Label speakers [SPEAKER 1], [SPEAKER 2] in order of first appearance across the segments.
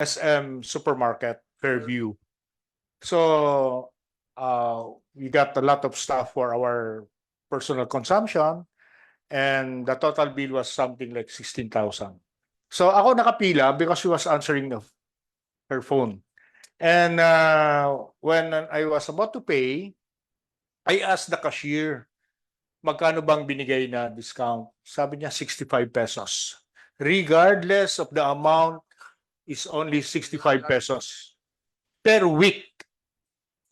[SPEAKER 1] SM supermarket, Fairview. So, uh, we got a lot of stuff for our personal consumption and the total bill was something like sixteen thousand. So ako nakapila because she was answering the, her phone. And uh, when I was about to pay, I asked the cashier, magkano bang binigay na discount? Sabi niya 65 pesos. Regardless of the amount, is only 65 pesos per week.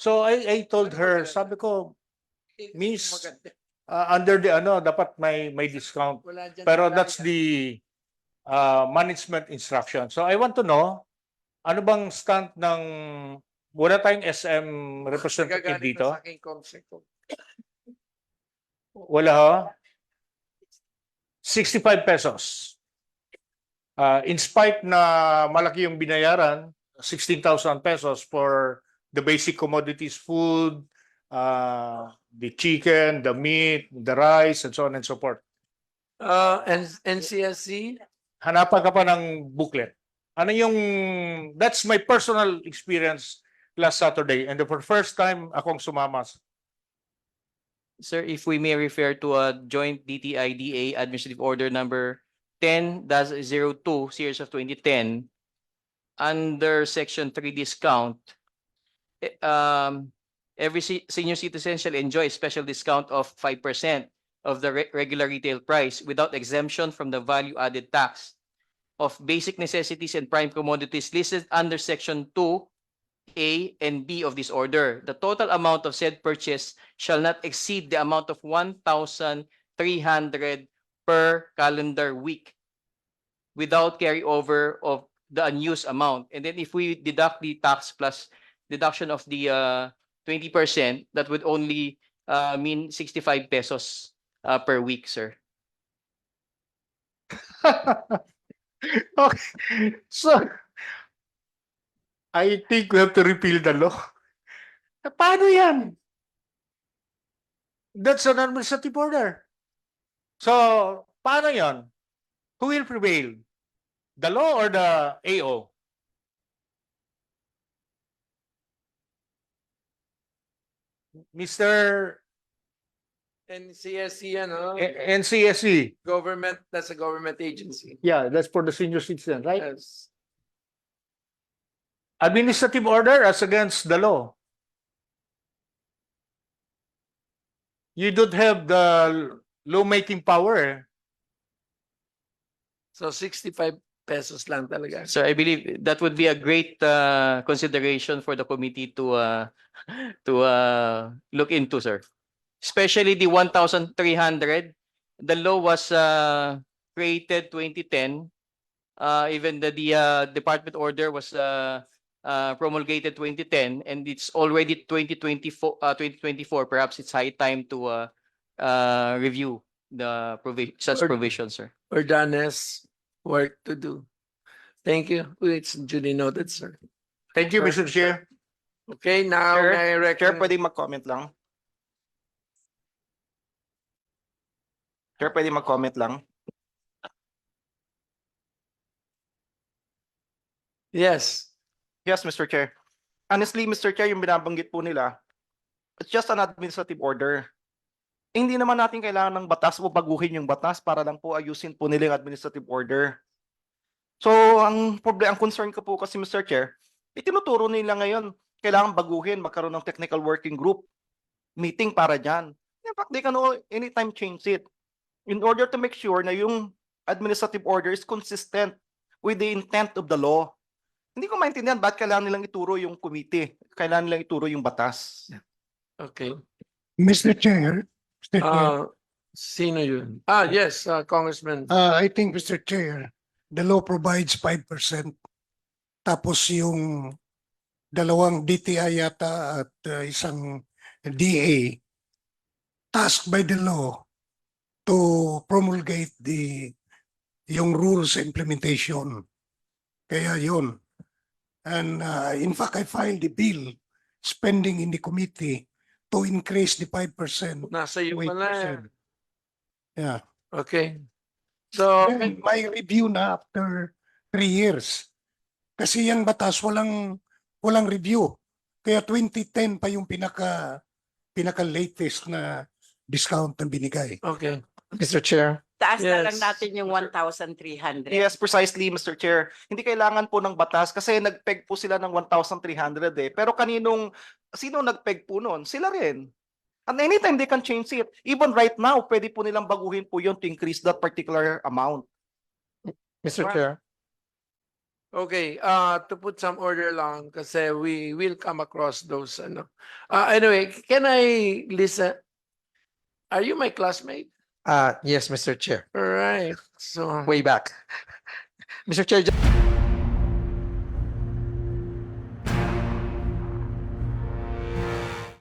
[SPEAKER 1] So I, I told her, sabi ko, Miss, uh, under the ano, dapat may may discount. Pero that's the uh, management instruction. So I want to know, ano bang stand ng wala tayong SM representative dito? Wala ho? 65 pesos. Uh, in spite na malaki yung binayaran, 16,000 pesos for the basic commodities, food, uh, the chicken, the meat, the rice, and so on and so forth.
[SPEAKER 2] Uh, and NCSC,
[SPEAKER 1] hanapan ka pa ng booklet. Ano yung, that's my personal experience last Saturday and the first time akong sumama.
[SPEAKER 3] Sir, if we may refer to a joint DTIDA administrative order number ten 2 series of twenty ten. Under section three discount. eh, Um, every se- senior citizen shall enjoy a special discount of five percent of the re- regular retail price without exemption from the value added tax of basic necessities and prime commodities listed under section two A and B of this order. The total amount of said purchase shall not exceed the amount of one thousand three hundred per calendar week without carryover of the unused amount. And then if we deduct the tax plus deduction of the uh twenty percent, that would only uh mean sixty-five pesos uh per week, sir.
[SPEAKER 1] okay. So, I think we have to repeal the law. Paano yan? That's an administrative order. So, paano yan? Who will prevail? The law or the AO? Mr.
[SPEAKER 2] NCSC, ano,
[SPEAKER 1] N- NCSE.
[SPEAKER 2] government, that's a government agency.
[SPEAKER 1] Yeah, that's for the senior citizen, right?
[SPEAKER 2] Yes.
[SPEAKER 1] Administrative order as against the law. You don't have the lawmaking power.
[SPEAKER 2] So sixty-five pesos lang talaga.
[SPEAKER 3] So I believe that would be a great uh consideration for the committee to uh to uh look into, sir. Especially the one thousand three hundred. The law was uh created twenty ten. Uh even the the uh department order was uh uh promulgated twenty ten and it's already twenty twenty four uh twenty twenty four. Perhaps it's high time to uh uh review the provi- such
[SPEAKER 2] Or-
[SPEAKER 3] provisions, sir.
[SPEAKER 2] Ordanes, work to do. Thank you. It's duly noted, sir.
[SPEAKER 1] Thank you, Mr. Chair.
[SPEAKER 2] Okay, now
[SPEAKER 4] Chair,
[SPEAKER 2] may I
[SPEAKER 4] Chair,
[SPEAKER 2] recommend,
[SPEAKER 4] pwede mag-comment lang? Chair, pwede mag-comment lang?
[SPEAKER 2] yes,
[SPEAKER 4] Yes, Mr. Chair. Honestly, Mr. Chair, yung binabanggit po nila, it's just an administrative order. Hindi naman natin kailangan ng batas o baguhin yung batas para lang po ayusin po nila yung administrative order. So, ang problem, ang concern ko po kasi, Mr. Chair, itinuturo nila ngayon, kailangan baguhin, magkaroon ng technical working group meeting para dyan. In fact, they can all, anytime change it in order to make sure na yung administrative order is consistent with the intent of the law. Hindi ko maintindihan bakit kailangan nilang ituro yung committee, kailangan nilang ituro yung batas.
[SPEAKER 2] okay.
[SPEAKER 5] Mr. Chair,
[SPEAKER 2] Uh, sino yun? Ah, yes, uh, Congressman.
[SPEAKER 5] uh, I think, Mr. Chair, the law provides five percent. Tapos yung dalawang DTI yata at uh, isang DA tasked by the law to promulgate the yung rules implementation. Kaya yun. And uh, in fact, I filed the bill spending in the committee to increase the five percent
[SPEAKER 2] Nasa iyo pala.
[SPEAKER 5] 8%. Yeah.
[SPEAKER 2] Okay. So,
[SPEAKER 5] And my review na after three years. Kasi yung batas walang walang review. Kaya 2010 pa yung pinaka pinaka latest na discount na binigay.
[SPEAKER 2] Okay, Mr. Chair.
[SPEAKER 6] Taas na lang
[SPEAKER 2] Yes.
[SPEAKER 6] natin yung 1,300.
[SPEAKER 4] Yes, precisely, Mr. Chair. Hindi kailangan po ng batas kasi nagpeg po sila ng 1,300 eh. Pero kaninong, sino nagpeg po nun? Sila rin. And anytime they can change it. Even right now, pwede po nilang baguhin po yun to increase that particular amount.
[SPEAKER 2] Mr.
[SPEAKER 6] Right.
[SPEAKER 2] Chair. Okay, uh, to put some order lang kasi we will come across those ano. Uh, anyway, can I listen? Are you my classmate?
[SPEAKER 7] Uh, yes, Mr. Chair.
[SPEAKER 2] All right, so.
[SPEAKER 7] Way back. Mr. Chair,